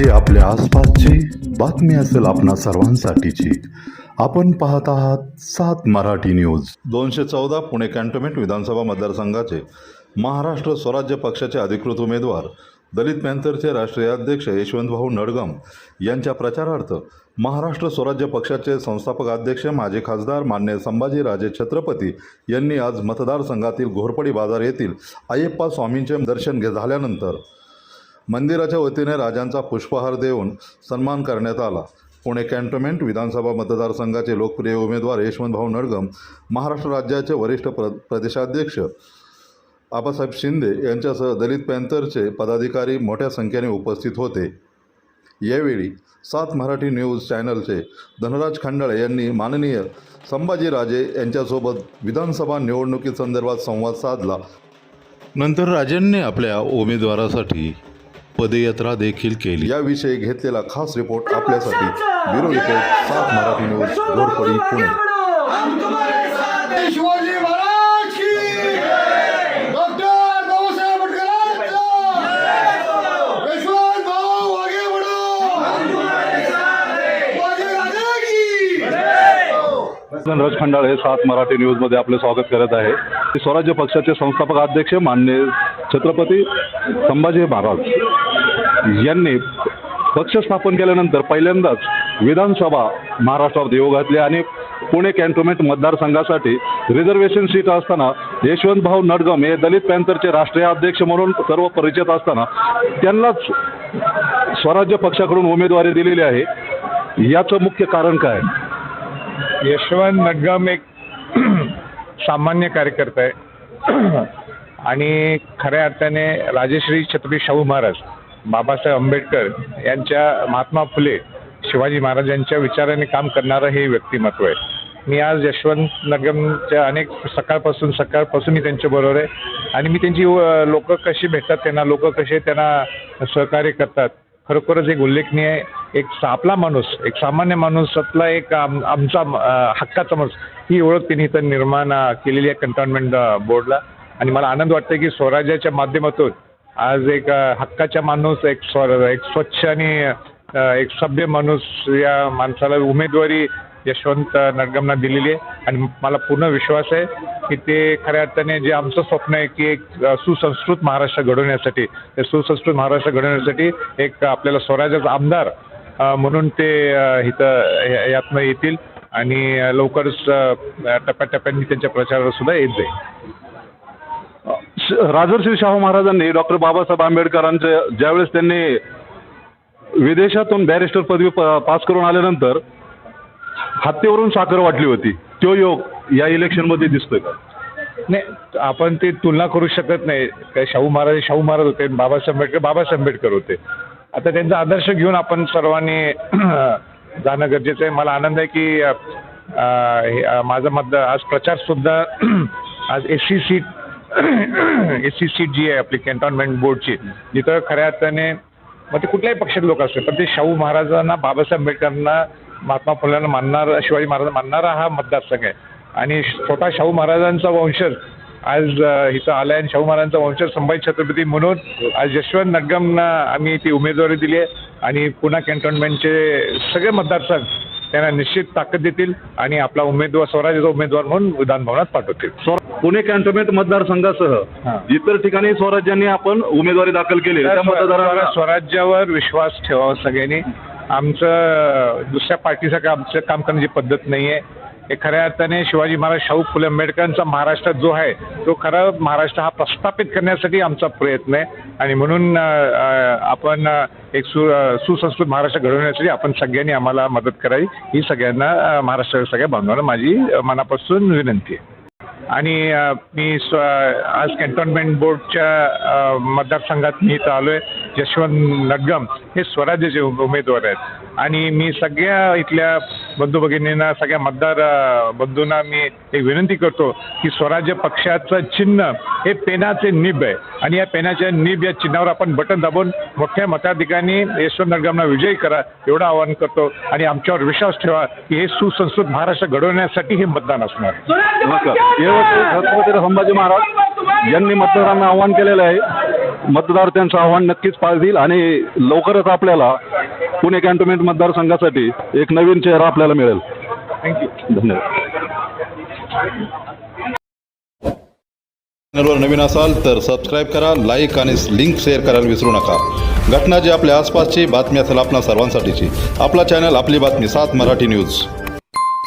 जी आपल्या आसपासची बातमी असेल आपणा सर्वांसाठीची. आपण पाहत आहात सात मराठी न्यूज. दोनशे चौदा पुणे कॅन्टोन्मेंट विधानसभा मतदारसंघाचे महाराष्ट्र स्वराज्य पक्षाचे अधिकृत उमेदवार दलित पॅन्थरचे राष्ट्रीय अध्यक्ष यशवंतभाऊ नडगम यांच्या प्रचारार्थ महाराष्ट्र स्वराज्य पक्षाचे संस्थापक अध्यक्ष माजी खासदार मान्य संभाजीराजे छत्रपती यांनी आज मतदारसंघातील घोरपडी बाजार येथील अय्यप्पा स्वामींचे दर्शन घे झाल्यानंतर मंदिराच्या वतीने राजांचा पुष्पहार देऊन सन्मान करण्यात आला. पुणे कॅन्टोन्मेंट विधानसभा मतदारसंघाचे लोकप्रिय उमेदवार यशवंतभाऊ नडगम महाराष्ट्र राज्याचे वरिष्ठ प्र प्रदेशाध्यक्ष आबासाहेब शिंदे यांच्यासह दलित पॅन्थरचे पदाधिकारी मोठ्या संख्येने उपस्थित होते. यावेळी सात मराठी न्यूज चॅनलचे धनराज खंडाळे यांनी माननीय संभाजीराजे यांच्यासोबत विधानसभा निवडणुकीसंदर्भात संवाद साधला. नंतर राजेंनी आपल्या उमेदवारासाठी पदयात्रा देखील केली. याविषयी घेतलेला खास रिपोर्ट आपल्यासाठी. ब्युरो रिपोर्ट सात मराठी न्यूज घोरपडी पुणे. हम तुम्हारे साथ हैं शिवाजी महाराज की डॉक्टर बाबासाहेब आंबेडकरांचा यशवंत भाऊ आगे बढ़ो शिवाजी राजा खंडाळे सात मराठी न्यूजमध्ये आपले स्वागत करत आहे. स्वराज्य पक्षाचे संस्थापक अध्यक्ष मान्य छत्रपती संभाजी महाराज. यांनी पक्ष स्थापन केल्यानंतर पहिल्यांदाच विधानसभा महाराष्ट्रात येऊ घातली आणि पुणे कॅन्टोन्मेंट मतदारसंघासाठी रिझर्वेशन सीट असताना यशवंतभाऊ नडगम हे दलित पॅन्थरचे राष्ट्रीय अध्यक्ष म्हणून सर्व परिचित असताना त्यांनाच स्वराज्य पक्षाकडून उमेदवारी दिलेली आहे. याचं मुख्य कारण काय? यशवंत नडगम एक सामान्य कार्यकर्ता आहे. आणि खऱ्या अर्थाने राजेश्री छत्रपती शाहू महाराज बाबासाहेब आंबेडकर यांच्या महात्मा फुले शिवाजी महाराजांच्या विचाराने काम करणारं हे व्यक्तिमत्व आहे. मी आज यशवंत नगमच्या अनेक सकाळपासून सकाळपासून मी त्यांच्याबरोबर आहे. आणि मी त्यांची लोक कशी भेटतात त्यांना लोक कसे त्यांना सहकार्य करतात खरोखरच एक उल्लेखनीय एक आपला माणूस एक सामान्य माणूसातला एक आम- आमचा हक्काचा माणूस ही ओळख त्यांनी इथं निर्माण केलेली आहे कंटॉनमेंट बोर्डला. आणि मला आनंद वाटतं की स्वराज्याच्या माध्यमातून आज एक हक्काचा माणूस एक स्व एक स्वच्छ आणि एक सभ्य माणूस या माणसाला उमेदवारी यशवंत नडगमना दिलेली आहे. आणि मला पूर्ण विश्वास आहे की ते खऱ्या अर्थाने जे आमचं स्वप्न आहे की एक सुसंस्कृत महाराष्ट्र घडवण्यासाठी ते सुसंस्कृत महाराष्ट्र घडवण्यासाठी एक आपल्याला स्वराज्याचा आमदार म्हणून ते इथं यातनं येतील. आणि लवकरच टप्प्याटप्प्याने त्यांच्या प्रचाराला सुद्धा येत जाईल. राजर्षी शाहू महाराजांनी डॉक्टर बाबासाहेब आंबेडकरांचे ज्यावेळेस त्यांनी विदेशातून बॅरिस्टर पदवी पास करून आल्यानंतर हत्येवरून साखर वाटली होती. तो योग या इलेक्शनमध्ये दिसतोय का? नाही आपण ते तुलना करू शकत नाही. काय शाहू महाराज शाहू महाराज होते बाबासाहेब आंबेडकर बाबासाहेब आंबेडकर होते. आता त्यांचा आदर्श घेऊन आपण सर्वांनी जाणं गरजेचं आहे. मला आनंद आहे की हे, माझा मत आज प्रचार सुद्धा आज S C seat S C seat जी आहे आपली कॅन्टोन्मेंट बोर्डची. जिथं खऱ्या अर्थाने मग ते कुठल्याही पक्षाचे लोक असतील पण ते शाहू महाराजांना बाबासाहेब आंबेडकरांना महात्मा फुलांना मानणार शिवाजी महाराजांना मानणारा हा मतदारसंघ आहे. आणि स्वतः शाहू महाराजांचा वंशज आज अ, आला आहे आणि शाहू महाराजांचा वंशज संभाजी छत्रपती म्हणून आज यशवंत नगमना आम्ही ती उमेदवारी दिली आहे. आणि पुन्हा कॅन्टोन्मेंटचे सगळे मतदारसंघ त्यांना निश्चित ताकद देतील आणि आपला उमेदवार स्वराज्याचा उमेदवार म्हणून विधानभवनात पाठवतील. स्वर- पुणे कॅन्टोन्मेंट. मतदारसंघासह इतर ठिकाणी स्वराज्यांनी आपण उमेदवारी दाखल केली. त्या मतदारांना स्वराज्यावर विश्वास ठेवावा सगळ्यांनी. आमचं दुसऱ्या पार्टीसारखं आमचं काम करण्याची पद्धत नाही आहे हे खऱ्या अर्थाने शिवाजी महाराज शाहू फुले आंबेडकरांचा महाराष्ट्रात जो आहे तो खरा महाराष्ट्र हा प्रस्थापित करण्यासाठी आमचा प्रयत्न आहे. आणि म्हणून आपण एक सु सुसंस्कृत महाराष्ट्र घडवण्यासाठी आपण सगळ्यांनी आम्हाला मदत करावी. ही सगळ्यांना अ, महाराष्ट्राच्या सगळ्या बांधवांना माझी मनापासून विनंती आहे. आणि मी स्व आज कॅन्टोन्मेंट बोर्डच्या मतदारसंघात मी इथं आलो आहे यशवंत नडगम हे स्वराज्याचे उमेदवार आहेत. आणि मी सगळ्या इथल्या बंधू भगिनींना सगळ्या मतदार बंधूंना मी एक विनंती करतो की स्वराज्य पक्षाचं चिन्ह हे पेनाचे निब आहे. आणि या पेनाच्या निब या चिन्हावर आपण बटन दाबून मोठ्या मताधिकांनी यशवंत नडगमना विजयी करा एवढं आवाहन करतो. आणि आमच्यावर विश्वास ठेवा की हे सुसंस्कृत महाराष्ट्र घडवण्यासाठी हे मतदान असणार. छत्रपती संभाजी महाराज यांनी मतदारांना आवाहन केलेलं आहे. मतदार त्यांचं आव्हान नक्कीच पाळतील आणि लवकरच आपल्याला पुणे कॅन्टोन्मेंट मतदारसंघासाठी एक नवीन चेहरा आपल्याला मिळेल. थँक्यू धन्यवाद. चॅनलवर नवीन असाल तर सबस्क्राईब करा लाईक आणि लिंक शेअर करायला विसरू नका. घटना जी आपल्या आसपासची बातमी असेल आपणा सर्वांसाठीची. आपला चॅनल आपली बातमी सात मराठी न्यूज